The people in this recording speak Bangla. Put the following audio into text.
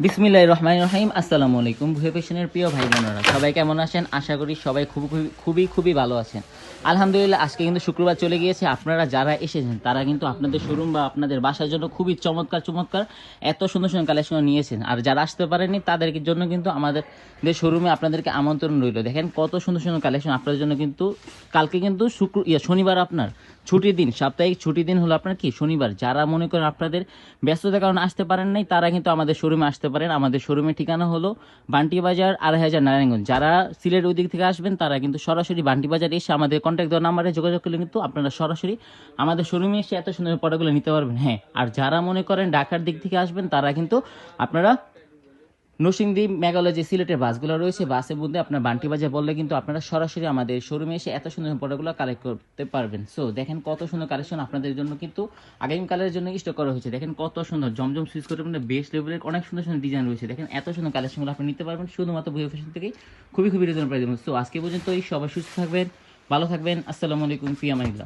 বিসমিল্লাহ রহমান রহিম। আসসালামু আলাইকুম ভুয়ে পেশনের প্রিয় ভাই বোনেরা সবাই কেমন আছেন? আশা করি সবাই খুব খুবই- খুবই ভালো আছেন। আলহামদুলিল্লাহ, আজকে কিন্তু শুক্রবার চলে গিয়েছে। আপনারা যারা এসেছেন, তারা কিন্তু আপনাদের শোরুম বা আপনাদের বাসার জন্য খুবই চমৎকার চমৎকার, এত সুন্দর সুন্দর কালেকশন নিয়েছেন। আর যারা আসতে পারেনি তাদের জন্য কিন্তু আমাদের যে শোরুমে আপনাদেরকে আমন্ত্রণ রইল। দেখেন কত সুন্দর সুন্দর কালেকশন আপনাদের জন্য কিন্তু, কালকে কিন্তু শুক্র, ইয়া, শনিবার আপনার। ছুটির দিন, সাপ্তাহিক ছুটির দিন হলো আপনার কি? শনিবার। যারা মনে করেন আপনাদের ব্যস্ততার কারণে আসতে পারেন নাই, তারা কিন্তু আমাদের শোরুমে আসতে পারেন। আমাদের শোরুমের ঠিকানা হলো বান্টি বাজার আড়াই হাজার নারায়ণগঞ্জ। যারা সিলেট ওই দিক থেকে আসবেন, তারা কিন্তু সরাসরি বান্টি বাজার এসে আমাদের কন্ট্যাক্ট দেওয়ার নাম্বারে যোগাযোগ করলে কিন্তু আপনারা সরাসরি আমাদের শোরুমে এসে এত সুন্দর প্রোডাক্টগুলো নিতে পারবেন। হ্যাঁ আর যারা মনে করেন ঢাকার দিক থেকে আসবেন, তারা কিন্তু আপনারা নরসিংদী মেঘালয় যে সিলেটের বাসগুলো রয়েছে, বাসের মধ্যে আপনার বান্টি বাজার বললে কিন্তু আপনারা সরাসরি আমাদের শোরুমে এসে এত সুন্দর প্রোডাক্টগুলো কালেক্ট করতে পারবেন। সো দেখেন কত সুন্দর কালেকশন আপনাদের জন্য কিন্তু আগামীকালের জন্য স্টক করা হয়েছে। দেখেন কত সুন্দর, জমজম সুইচ করে মানে বেস্ট লেভেলের অনেক সুন্দর সুন্দর ডিজাইন রয়েছে। দেখেন এত সুন্দর কালেকশনগুলো আপনি নিতে পারবেন, শুধুমাত্র ভুয়া ফ্যাশন থেকেই খুবই খুবই রিজনেবল প্রাইস সো আজকে পর্যন্ত এই সবাই সুস্থ থাকবেন, ভালো থাকবেন। আসসালামু আলাইকুম ফিয়ামাইল্লা